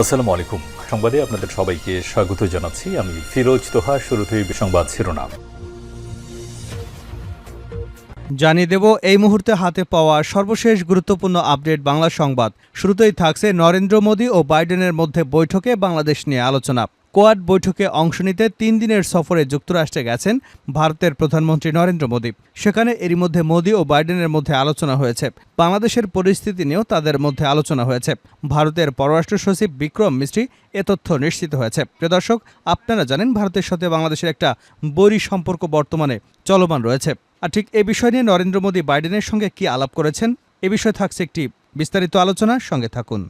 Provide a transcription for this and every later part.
আসসালামু আলাইকুম সংবাদে আপনাদের সবাইকে স্বাগত জানাচ্ছি। আমি ফিরোজ তোহা, শুরুতেই সংবাদ শিরোনাম। জানিয়ে দেব, এই মুহূর্তে হাতে পাওয়া সর্বশেষ গুরুত্বপূর্ণ আপডেট বাংলা সংবাদ। শুরুতেই থাকছে নরেন্দ্র মোদী ও বাইডেনের মধ্যে বৈঠকে বাংলাদেশ নিয়ে আলোচনা। কোয়াড বৈঠকে অংশ নিতে তিন দিনের সফরে যুক্তরাষ্ট্রে গেছেন ভারতের প্রধানমন্ত্রী নরেন্দ্র মোদী। সেখানে এরই মধ্যে মোদী ও বাইডেনের মধ্যে আলোচনা হয়েছে। বাংলাদেশের পরিস্থিতি নিয়েও তাদের মধ্যে আলোচনা হয়েছে। ভারতের পররাষ্ট্র সচিব বিক্রম মিস্ত্রি এ তথ্য নিশ্চিত হয়েছে। প্রিয় দর্শক, আপনারা জানেন ভারতের সাথে বাংলাদেশের একটা বৈরী সম্পর্ক বর্তমানে চলমান রয়েছে। আর ঠিক এ বিষয় নিয়ে নরেন্দ্র মোদী বাইডেনের সঙ্গে কি আলাপ করেছেন, এ বিষয়ে থাকছে একটি বিস্তারিত আলোচনা। সঙ্গে থাকুন।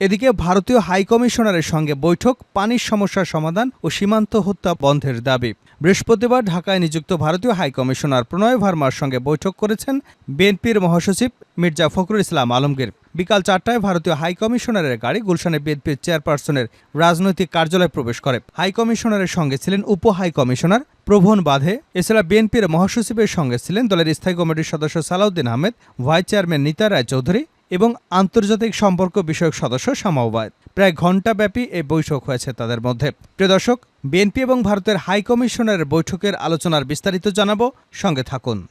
এদিকে ভারতীয় হাইকমিশনারের সঙ্গে বৈঠক, পানির সমস্যার সমাধান ও সীমান্ত হত্যা বন্ধের দাবি। বৃহস্পতিবার ঢাকায় নিযুক্ত ভারতীয় হাইকমিশনার প্রণয় ভার্মার সঙ্গে বৈঠক করেছেন বিএনপির মহাসচিব মির্জা ফখরুল ইসলাম আলমগীর। বিকাল চারটায় ভারতীয় হাইকমিশনারের গাড়ি গুলশানে বিএনপির চেয়ারপারসনের রাজনৈতিক কার্যালয়ে প্রবেশ করে। হাইকমিশনারের সঙ্গে ছিলেন উপ হাইকমিশনার প্রভন বাধে। এছাড়া বিএনপির মহাসচিবের সঙ্গে ছিলেন দলের স্থায়ী কমিটির সদস্য সালাউদ্দিন আহমেদ, ভাইস চেয়ারম্যান নিতা রায় চৌধুরী এবং আন্তর্জাতিক সম্পর্ক বিষয়ক সদস্য সামাওবাদ প্রায় ঘণ্টাব্যাপী এই বৈঠক হয়েছে তাদের মধ্যে। প্রিয় দর্শক, বিএনপি এবং ভারতের হাই কমিশনারের বৈঠকের আলোচনার বিস্তারিত জানাব। সঙ্গে থাকুন।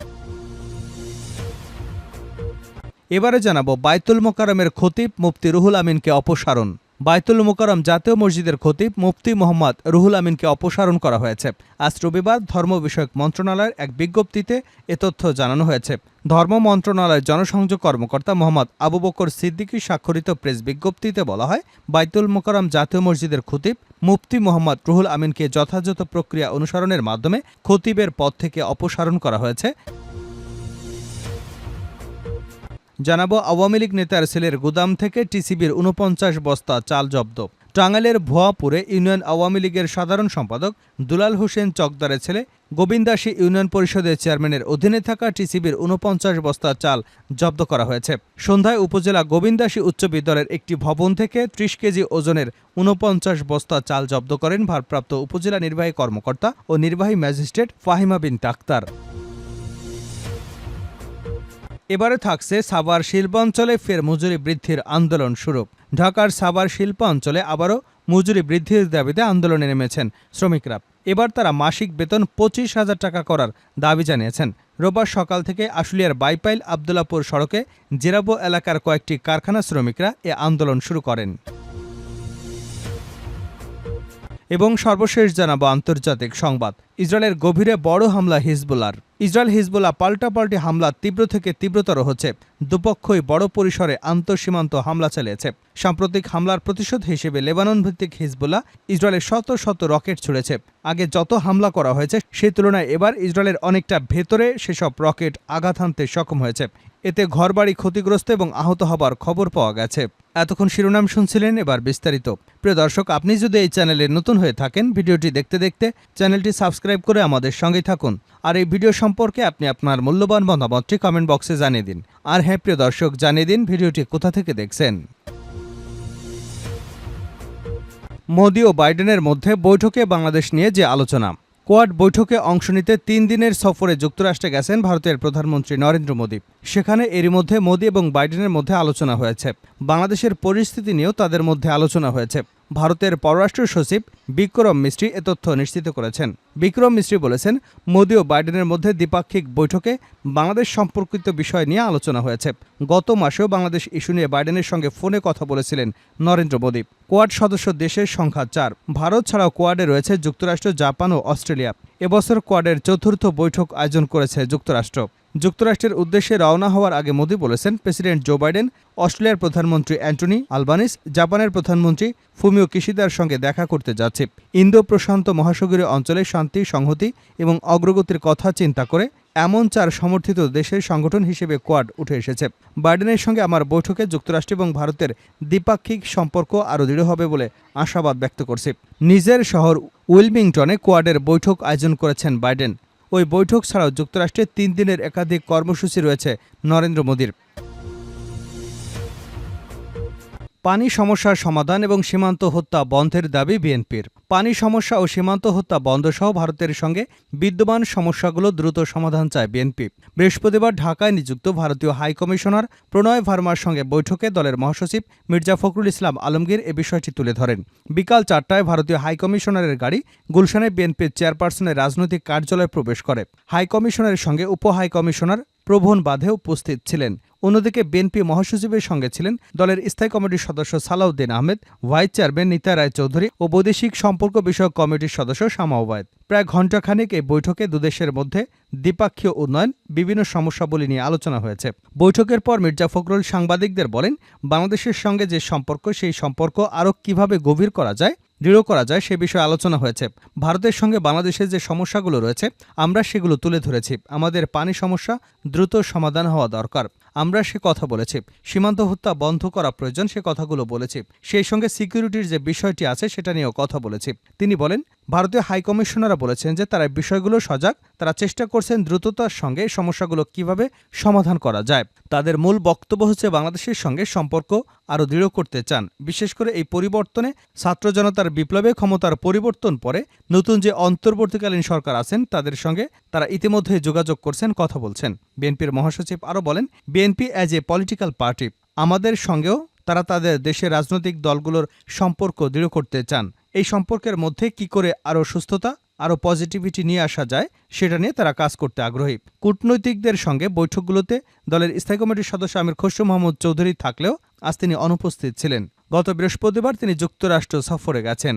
এবারে জানাব বাইতুল মোকারমের খতিব মুফতি রুহুল আমিনকে অপসারণ। বাইতুল মোকারম জাতীয় মসজিদের খতিব মুফতি মোহাম্মদ রুহুল আমিনকে অপসারণ করা হয়েছে। আজ রবিবার ধর্ম বিষয়ক মন্ত্রণালয়ের এক বিজ্ঞপ্তিতে এ তথ্য জানানো হয়েছে। ধর্ম মন্ত্রণালয়ের জনসংযোগ কর্মকর্তা মোহাম্মদ আবু বকর সিদ্দিকী স্বাক্ষরিত প্রেস বিজ্ঞপ্তিতে বলা হয়, বাইতুল মোকারম জাতীয় মসজিদের খতিব মুফতি মোহাম্মদ রুহুল আমিনকে যথাযথ প্রক্রিয়া অনুসরণের মাধ্যমে খতিবের পদ থেকে অপসারণ করা হয়েছে। জানাব আওয়ামী লীগ নেতার ছেলের গুদাম থেকে টিসিবির উনপঞ্চাশ বস্তা চাল জব্দ। টাঙ্গাইলের ভুয়াপুরে ইউনিয়ন আওয়ামী লীগের সাধারণ সম্পাদক দুলাল হোসেন চকদারের ছেলে গোবিন্দাসী ইউনিয়ন পরিষদের চেয়ারম্যানের অধীনে থাকা টিসিবির উনপঞ্চাশ বস্তা চাল জব্দ করা হয়েছে। সন্ধ্যায় উপজেলা গোবিন্দাসী উচ্চ বিদ্যালয়ের একটি ভবন থেকে ত্রিশ কেজি ওজনের উনপঞ্চাশ বস্তা চাল জব্দ করেন ভারপ্রাপ্ত উপজেলা নির্বাহী কর্মকর্তা ও নির্বাহী ম্যাজিস্ট্রেট ফাহিমা বিন ডাক্তার। এবারে থাকছে সাভার শিল্পাঞ্চলে ফের মজুরি বৃদ্ধির আন্দোলন শুরু। ঢাকার সাভার শিল্পাঞ্চলে আবারও মজুরি বৃদ্ধির দাবিতে আন্দোলনে নেমেছেন শ্রমিকরা। এবার তারা মাসিক বেতন পঁচিশ হাজার টাকা করার দাবি জানিয়েছেন। রোববার সকাল থেকে আশুলিয়ার বাইপাইল আবদুল্লাপুর সড়কে জেরাবো এলাকার কয়েকটি কারখানা শ্রমিকরা এ আন্দোলন শুরু করেন। এবং সর্বশেষ জানাব আন্তর্জাতিক সংবাদ। ইসরায়েলের গভীরে বড় হামলা হিজবুলার ইসরায়েল হিজবুল্লাহ পাল্টাপাল্টি হামলা তীব্র থেকে তীব্রতর হচ্ছে। দুপক্ষই বড় পরিসরে আন্তঃসীমান্ত হামলা চালিয়েছে। সাম্প্রতিক হামলার প্রতিশোধ হিসেবে লেবানন ভিত্তিক হিজবুল্লাহ ইসরায়েলের শত শত রকেট ছুড়েছে। আগে যত হামলা করা হয়েছে, সেই তুলনায় এবার ইসরায়েলের অনেকটা ভেতরে সেসব রকেট আঘাত হানতে সক্ষম হয়েছে। এতে ঘরবাড়ি ক্ষতিগ্রস্ত এবং আহত হবার খবর পাওয়া গেছে। এতক্ষণ শিরোনাম শুনছিলেন এবার বিস্তারিত। প্রিয় দর্শক, আপনি যদি এই চ্যানেলে নতুন হয়ে থাকেন, ভিডিওটি দেখতে দেখতে চ্যানেলটি সাবস্ক্রাইব করে আমাদের সঙ্গে থাকুন। আর এই ভিডিও সম্পর্কে আপনি আপনার মূল্যবান মতামতটি কমেন্ট বক্সে জানিয়ে দিন। আর হ্যাঁ প্রিয় দর্শক, জানিয়ে দিন ভিডিওটি কোথা থেকে দেখছেন। মোদী ও বাইডেনের মধ্যে বৈঠকে বাংলাদেশ নিয়ে যে আলোচনা। কোয়াড বৈঠকে অংশ নিতে তিন দিনের সফরে যুক্তরাষ্ট্রে গেছেন ভারতের প্রধানমন্ত্রী নরেন্দ্র মোদী। সেখানে এরই মধ্যে মোদী এবং বাইডেনের মধ্যে আলোচনা হয়েছে। বাংলাদেশের পরিস্থিতি নিয়েও তাদের মধ্যে আলোচনা হয়েছে। ভারতের পররাষ্ট্র সচিব বিক্রম মিস্ত্রি এ তথ্য নিশ্চিত করেছেন। বিক্রম মিস্ত্রি বলেছেন, মোদী ও বাইডেনের মধ্যে দ্বিপাক্ষিক বৈঠকে বাংলাদেশ সম্পর্কিত বিষয় নিয়ে আলোচনা হয়েছে। গত মাসেও বাংলাদেশ ইস্যু নিয়ে বাইডেনের সঙ্গে ফোনে কথা বলেছিলেন নরেন্দ্র মোদী। কোয়াড সদস্য দেশের সংখ্যা চার। ভারত ছাড়াও কোয়াডে রয়েছে যুক্তরাষ্ট্র, জাপান ও অস্ট্রেলিয়া। এবছর কোয়াডের চতুর্থ বৈঠক আয়োজন করেছে যুক্তরাষ্ট্র। যুক্তরাষ্ট্রের উদ্দেশ্যে রওনা হওয়ার আগে মোদি বলেছেন, প্রেসিডেন্ট জো বাইডেন অস্ট্রেলিয়ার প্রধানমন্ত্রী অ্যান্টনি আলবানিস, জাপানের প্রধানমন্ত্রী ফুমিও কিশিদার সঙ্গে দেখা করতে যাচ্ছে। ইন্দো প্রশান্ত মহাসাগরীয় অঞ্চলে শান্তি, সংহতি এবং অগ্রগতির কথা চিন্তা করে এমন চার সমর্থিত দেশের সংগঠন হিসেবে কোয়াড উঠে এসেছে। বাইডেনের সঙ্গে আমার বৈঠকে যুক্তরাষ্ট্র এবং ভারতের দ্বিপাক্ষিক সম্পর্ক আরও দৃঢ় হবে বলে আশাবাদ ব্যক্ত করছে। নিজের শহর উইলমিংটনে কোয়াডের বৈঠক আয়োজন করেছেন বাইডেন। ওই বৈঠক ছাড়াও যুক্তরাষ্ট্রে তিন দিনের একাধিক কর্মসূচি রয়েছে নরেন্দ্র মোদীর। পানি সমস্যার সমাধান এবং সীমান্ত হত্যা বন্ধের দাবি বিএনপির। পানি সমস্যা ও সীমান্ত হত্যা বন্ধ সহ ভারতের সঙ্গে বিদ্যমান সমস্যাগুলো দ্রুত সমাধান চায় বিএনপি। বৃহস্পতিবার ঢাকায় নিযুক্ত ভারতীয় হাই কমিশনার প্রণয় ভার্মার সঙ্গে বৈঠকে দলের মহাসচিব মির্জা ফখরুল ইসলাম আলমগীর এ বিষয়টি তুলে ধরেন। বিকাল চারটায় ভারতীয় হাই কমিশনারের গাড়ি গুলশানে বিএনপির চেয়ারপারসনের রাজনৈতিক কার্যালয়ে প্রবেশ করে। হাই কমিশনারের সঙ্গে উপ হাই কমিশনার প্রভন বাধে উপস্থিত ছিলেন। অন্যদিকে বিএনপি মহাসচিবের সঙ্গে ছিলেন দলের স্থায়ী কমিটির সদস্য সালাউদ্দিন আহমেদ, ভাইস চেয়ারম্যান নিতা রায় চৌধুরী ও বৈদেশিক সম্পর্ক বিষয়ক কমিটির সদস্য শামা ওবায়দ। প্রায় ঘণ্টাখানেক এই বৈঠকে দুদেশের মধ্যে দ্বিপাক্ষীয় উন্নয়ন, বিভিন্ন সমস্যাবলী নিয়ে আলোচনা হয়েছে। বৈঠকের পর মির্জা ফখরুল সাংবাদিকদের বলেন, বাংলাদেশের সঙ্গে যে সম্পর্ক, সেই সম্পর্ক আরও কীভাবে গভীর করা যায় দৃঢ় করা যায় সে বিষয়ে আলোচনা হয়েছে। ভারতের সঙ্গে বাংলাদেশের যে সমস্যাগুলো রয়েছে, আমরা সেগুলো তুলে ধরেছি। আমাদের পানি সমস্যা দ্রুত সমাধান হওয়া দরকার। আমরা সে কথা বলেছি। সীমান্ত হত্যা বন্ধ করা প্রয়োজন সে কথাগুলো বলেছি। সেই সঙ্গে সিকিউরিটির যে বিষয়টি আছে সেটা নিয়েও কথা বলেছি। তিনি বলেন, ভারতীয় হাইকমিশনাররা বলেছেন যে তারা বিষয়গুলো সজাগ, তারা চেষ্টা করছেন দ্রুততার সঙ্গে সমস্যাগুলো কীভাবে সমাধান করা যায়। তাদের মূল বক্তব্য হচ্ছে বাংলাদেশের সঙ্গে সম্পর্ক আরও দৃঢ় করতে চান। বিশেষ করে এই পরিবর্তনে ছাত্র জনতার বিপ্লবে ক্ষমতার পরিবর্তন পরে নতুন যে অন্তর্বর্তীকালীন সরকার আছেন, তাদের সঙ্গে তারা ইতিমধ্যে যোগাযোগ করছেন, কথা বলছেন। বিএনপির মহাসচিব আরও বলেন BNP as a political party আমাদের সঙ্গেও তারা তাদের দেশের রাজনৈতিক দলগুলোর সম্পর্ক দৃঢ় করতে চান। এই সম্পর্কের মধ্যে কি করে আরও সুস্থতা, আরও পজিটিভিটি নিয়ে আসা যায়, সেটা নিয়ে তারা কাজ করতে আগ্রহী। কূটনৈতিকদের সঙ্গে বৈঠকগুলোতে দলের স্থায়ী কমিটির সদস্য আমির খসরু মোহাম্মদ চৌধুরী থাকলেও আজ তিনি অনুপস্থিত ছিলেন। গত বৃহস্পতিবার তিনি যুক্তরাষ্ট্র সফরে গেছেন।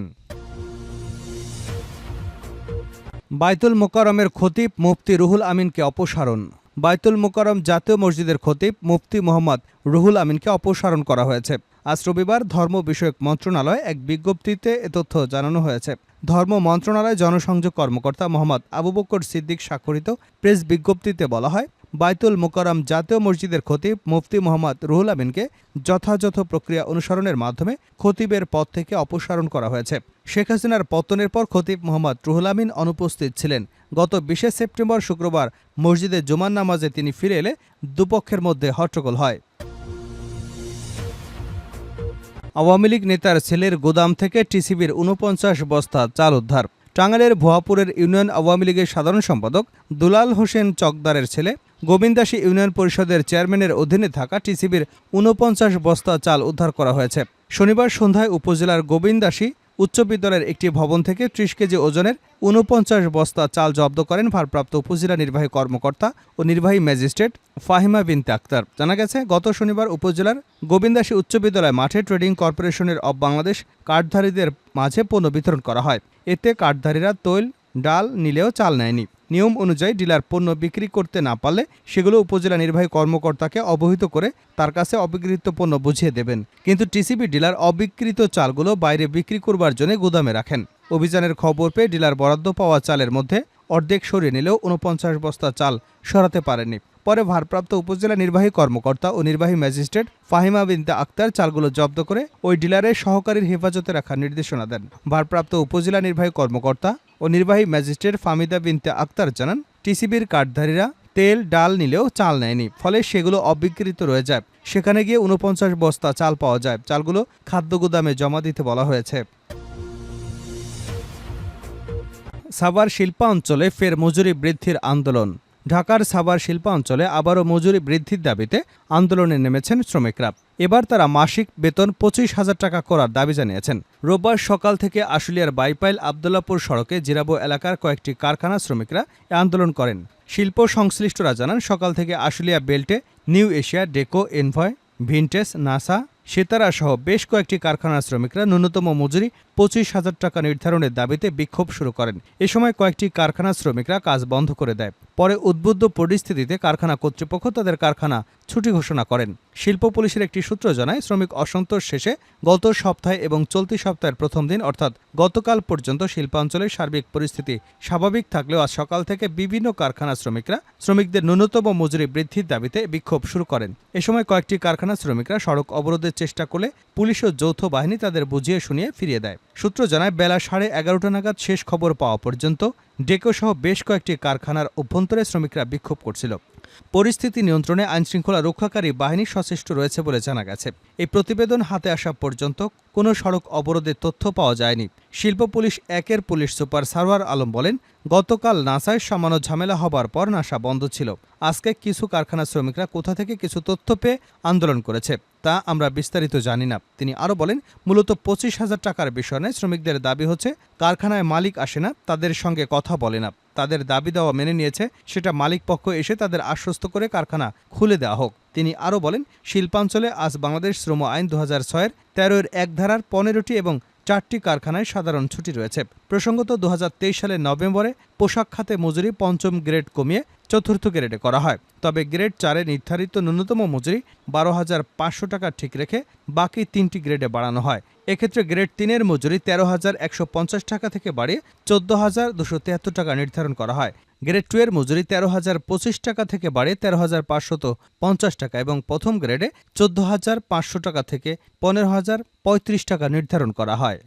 বাইতুল মোকারমের খতিব মুফতি রুহুল আমিনকে অপসারণ। বাইতুল মোকারম জাতীয় মসজিদের খতিব মুফতি মোহাম্মদ রুহুল আমিনকে অপসারণ করা হয়েছে। আজ রবিবার ধর্ম বিষয়ক মন্ত্রণালয় এক বিজ্ঞপ্তিতে এ তথ্য জানানো হয়েছে। ধর্ম মন্ত্রণালয় জনসংযোগ কর্মকর্তা মোহাম্মদ আবু বকর সিদ্দিক স্বাক্ষরিত প্রেস বিজ্ঞপ্তিতে বলা হয় বাইতুল মোকারম জাতীয় মসজিদের খতিব মুফতি মোহাম্মদ রুহুল আমিনকে যথাযথ প্রক্রিয়া অনুসরণের মাধ্যমে খতিবের পদ থেকে অপসারণ করা হয়েছে। শেখ হাসিনার পতনের পর খতিব মোহাম্মদ রুহুল আমিন অনুপস্থিত ছিলেন। গত বিশে সেপ্টেম্বর শুক্রবার মসজিদে জুমার নামাজে তিনি ফিরে এলে দুপক্ষের মধ্যে হট্টগোল হয়। আওয়ামী লীগ নেতার ছেলের গোদাম থেকে টিসিবির উনপঞ্চাশ বস্তা চাল উদ্ধার। টাঙ্গাইলের ভুয়াপুরের ইউনিয়ন আওয়ামী লীগের সাধারণ সম্পাদক দুলাল হোসেন চকদারের ছেলে গোবিন্দাসী ইউনিয়ন পরিষদের চেয়ারম্যানের অধীনে থাকা টিসিবির উনপঞ্চাশ বস্তা চাল উদ্ধার করা হয়েছে। শনিবার সন্ধ্যায় উপজেলার গোবিন্দাসী উচ্চ বিদ্যালয়ের একটি ভবন থেকে ত্রিশ কেজি ওজনের উনপঞ্চাশ বস্তা চাল জব্দ করেন ভারপ্রাপ্ত উপজেলা নির্বাহী কর্মকর্তা ও নির্বাহী ম্যাজিস্ট্রেট ফাহিমা বিনতে আক্তার। জানা গেছে, গত শনিবার উপজেলার গোবিন্দাসী উচ্চ বিদ্যালয় মাঠে ট্রেডিং কর্পোরেশনের অব বাংলাদেশ কার্ডধারীদের মাঝে পণ্য বিতরণ করা হয়। এতে কার্ডধারীরা তৈল, ডাল নিলেও চাল নেয়নি। নিয়ম অনুযায়ী ডিলার পণ্য বিক্রি করতে না পারলে সেগুলো উপজেলা নির্বাহী কর্মকর্তাকে অবহিত করে তার কাছে অবিকৃত পণ্য বুঝিয়ে দেবেন। কিন্তু টিসিবি ডিলার অবিকৃত চালগুলো বাইরে বিক্রি করবার জন্য গুদামে রাখেন। অভিযানের খবর পেয়ে ডিলার বরাদ্দ পাওয়া চালের মধ্যে অর্ধেক সরিয়ে নিলেও উনপঞ্চাশ বস্তা চাল সরাতে পারেনি পরে ভারপ্রাপ্ত উপজেলা নির্বাহী কর্মকর্তা ও নির্বাহী ম্যাজিস্ট্রেট ফাহিমা বিনতে আক্তার চালগুলো জব্দ করে ওই ডিলারের সহকারীর হেফাজতে রাখার নির্দেশনা দেন। ভারপ্রাপ্ত উপজেলা নির্বাহী কর্মকর্তা ও নির্বাহী ম্যাজিস্ট্রেট ফামিদা বিনতে আক্তার জানান, টিসিবির কার্ডধারীরা তেল, ডাল নিলেও চাল নেয়নি, ফলে সেগুলো অবিকৃত রয়ে যায়। সেখানে গিয়ে উনপঞ্চাশ বস্তা চাল পাওয়া যায়। চালগুলো খাদ্য গুদামে জমা দিতে বলা হয়েছে। সাভার শিল্পাঞ্চলে ফের মজুরি বৃদ্ধির আন্দোলন। ঢাকার সাভার শিল্পাঞ্চলে আবারও মজুরি বৃদ্ধির দাবিতে আন্দোলনে নেমেছেন শ্রমিকরা। এবার তারা মাসিক বেতন পঁচিশ হাজার টাকা করার দাবি জানিয়েছেন। রোববার সকাল থেকে আশুলিয়ার বাইপাইল আবদুল্লাপুর সড়কে জিরাবো এলাকার কয়েকটি কারখানা শ্রমিকরা আন্দোলন করেন। শিল্প সংশ্লিষ্টরা জানান, সকাল থেকে আশুলিয়া বেল্টে, নিউ এশিয়া, ডেকো, এনভয় ভিনটেস নাসা, সেতারা সহ বেশ কয়েকটি কারখানার শ্রমিকরা ন্যূনতম মজুরি পঁচিশ হাজার টাকা নির্ধারণের দাবিতে বিক্ষোভ শুরু করেন। এ সময় কয়েকটি কারখানার শ্রমিকরা কাজ বন্ধ করে দেয়। পরে উদ্বুদ্ধ পরিস্থিতিতে কারখানা কর্তৃপক্ষ তাদের কারখানা ছুটি ঘোষণা করেন। শিল্প পুলিশের একটি সূত্র জানায়, শ্রমিক অসন্তোষ শেষে গত সপ্তাহে এবং চলতি সপ্তাহের প্রথম দিন, অর্থাৎ গতকাল পর্যন্ত শিল্পাঞ্চলের সার্বিক পরিস্থিতি স্বাভাবিক থাকলেও আজ সকাল থেকে বিভিন্ন কারখানা শ্রমিকরা, শ্রমিকদের ন্যূনতম মজুরি বৃদ্ধির দাবিতে বিক্ষোভ শুরু করেন। এ সময় কয়েকটি কারখানা শ্রমিকরা সড়ক অবরোধের চেষ্টা করলে পুলিশ ও যৌথ বাহিনী তাদের বুঝিয়ে শুনিয়ে ফিরিয়ে দেয়। সূত্র জানায়, বেলা সাড়ে এগারোটা নাগাদ শেষ খবর পাওয়া পর্যন্ত ডেকো সহ বেশ কয়েকটি কারখানার অভ্যন্তরে শ্রমিকরা বিক্ষোভ করছিল। পরিস্থিতি নিয়ন্ত্রণে আইনশৃঙ্খলা রক্ষাকারী বাহিনী সচেষ্ট রয়েছে বলে জানা গেছে। এই প্রতিবেদন হাতে আসা পর্যন্ত কোনো সড়ক অবরোধের তথ্য পাওয়া যায়নি। শিল্প পুলিশ একের পুলিশ সুপার সারওয়ার আলম বলেন গতকাল নাসায় সামান্য ঝামেলা হবার পর নাসা বন্ধ ছিল। আজকে কিছু কারখানা শ্রমিকরা কোথা থেকে কিছু তথ্য পেয়ে আন্দোলন করেছে, তা আমরা বিস্তারিত জানি না। তিনি আরও বলেন, মূলত পঁচিশ হাজার টাকার বিষয়ে শ্রমিকদের দাবি হচ্ছে, কারখানায় মালিক আসে না, তাদের সঙ্গে কথা বলে না। তাদের দাবি দেওয়া মেনে নিয়েছে, সেটা মালিক পক্ষ এসে তাদের আশ্বস্ত করে কারখানা খুলে দেওয়া হোক। তিনি আরও বলেন, শিল্পাঞ্চলে আজ বাংলাদেশ শ্রম আইন দু হাজার ছয়ের তেরোর এক ধারার পনেরোটি এবং চারটি কারখানায় সাধারণ ছুটি রয়েছে। প্রসঙ্গত দু হাজার তেইশ সালের নভেম্বরে পোশাক খাতে মজুরি পঞ্চম গ্রেড কমিয়ে চতুর্থ গ্রেডে করা হয়। তবে গ্রেড চারে নির্ধারিত ন্যূনতম মজুরি বারো হাজার পাঁচশো টাকা ঠিক রেখে বাকি তিনটি গ্রেডে বাড়ানো হয়। এক্ষেত্রে গ্রেড তিনের মজুরি তেরো হাজার একশো পঞ্চাশ টাকা থেকে বাড়িয়ে চোদ্দ হাজার দুশো তিয়াত্তর টাকা নির্ধারণ করা হয়। গ্রেড টু এর মজুরি তেরো হাজার পঁচিশ টাকা থেকে বাড়ে তেরো হাজার পাঁচশত পঞ্চাশ টাকা এবং প্রথম গ্রেডে চোদ্দ হাজার পাঁচশো টাকা থেকে পনেরো হাজার পঁয়ত্রিশ টাকা নির্ধারণ করা হয়।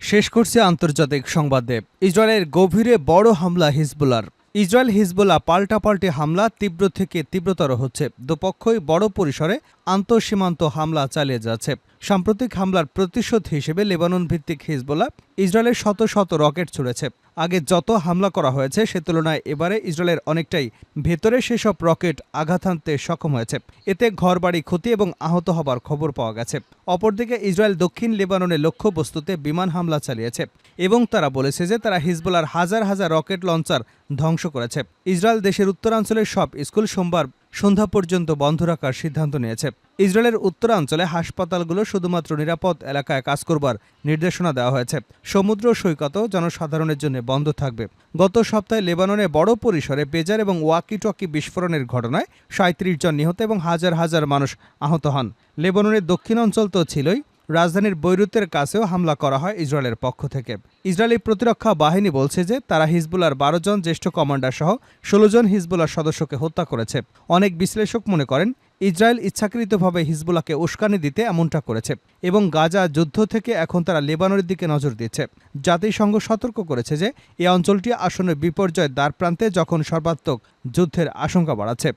শেষ করছে আন্তর্জাতিক সংবাদে। ইসরায়েলের গভীরে বড় হামলা হিজবুলার। ইসরায়েল হিজবুল্লাহ পাল্টাপাল্টি হামলা তীব্র থেকে তীব্রতর হচ্ছে। দুপক্ষই বড় পরিসরে আন্তঃসীমান্ত হামলা চালিয়ে যাচ্ছে। সাম্প্রতিক হামলার প্রতিশোধ হিসেবে লেবানন ভিত্তিক হিজবুল্লাহ ইসরায়েলের শত শত রকেট ছুড়েছে। আগে যত হামলা করা হয়েছে, সে তুলনায় এবারে ইসরায়েলের অনেকটাই ভেতরে সেসব রকেট আঘাত হানতে সক্ষম হয়েছে। এতে ঘরবাড়ি ক্ষতি এবং আহত হবার খবর পাওয়া গেছে। অপরদিকে ইসরায়েল দক্ষিণ লেবাননের লক্ষ্যবস্তুতে বিমান হামলা চালিয়েছে এবং তারা বলেছে যে তারা হিজবুলার হাজার হাজার রকেট লঞ্চার ধ্বংস করেছে। ইসরায়েল দেশের উত্তরাঞ্চলের সব স্কুল সোমবার সন্ধ্যা পর্যন্ত বন্ধ রাখার সিদ্ধান্ত নিয়েছে। ইসরায়েলের উত্তরাঞ্চলে হাসপাতালগুলো শুধুমাত্র নিরাপদ এলাকায় কাজ করবার নির্দেশনা দেওয়া হয়েছে। সমুদ্র সৈকতও জনসাধারণের জন্য বন্ধ থাকবে। গত সপ্তাহে লেবাননে বড় পরিসরে বেজার এবং ওয়াকি টকি বিস্ফোরণের ঘটনায় সাঁত্রিশ জন নিহত এবং হাজার হাজার মানুষ আহত হন। লেবাননের দক্ষিণ অঞ্চল তো ছিলই রাজধানীর বৈরুতের কাছেও হামলা করা হয় ইসরায়েলের পক্ষ থেকে। ইসরায়েলি প্রতিরক্ষা বাহিনী বলছে যে, তারা হিজবুলার বারো জন জ্যেষ্ঠ কমান্ডার সহ ষোলো জন হিজবুলার সদস্যকে হত্যা করেছে। অনেক বিশ্লেষক মনে করেন, ইসরায়েল ইচ্ছাকৃতভাবে হিজবুলাকে উস্কানি দিতে এমনটা করেছে এবং গাজা যুদ্ধ থেকে এখন তারা লেবাননের দিকে নজর দিচ্ছে। জাতিসংঘ সতর্ক করেছে যে, এই অঞ্চলটি আসন্ন বিপর্যয়ের দ্বারপ্রান্তে যখন সর্বাত্মক যুদ্ধের আশঙ্কা বাড়াচ্ছে।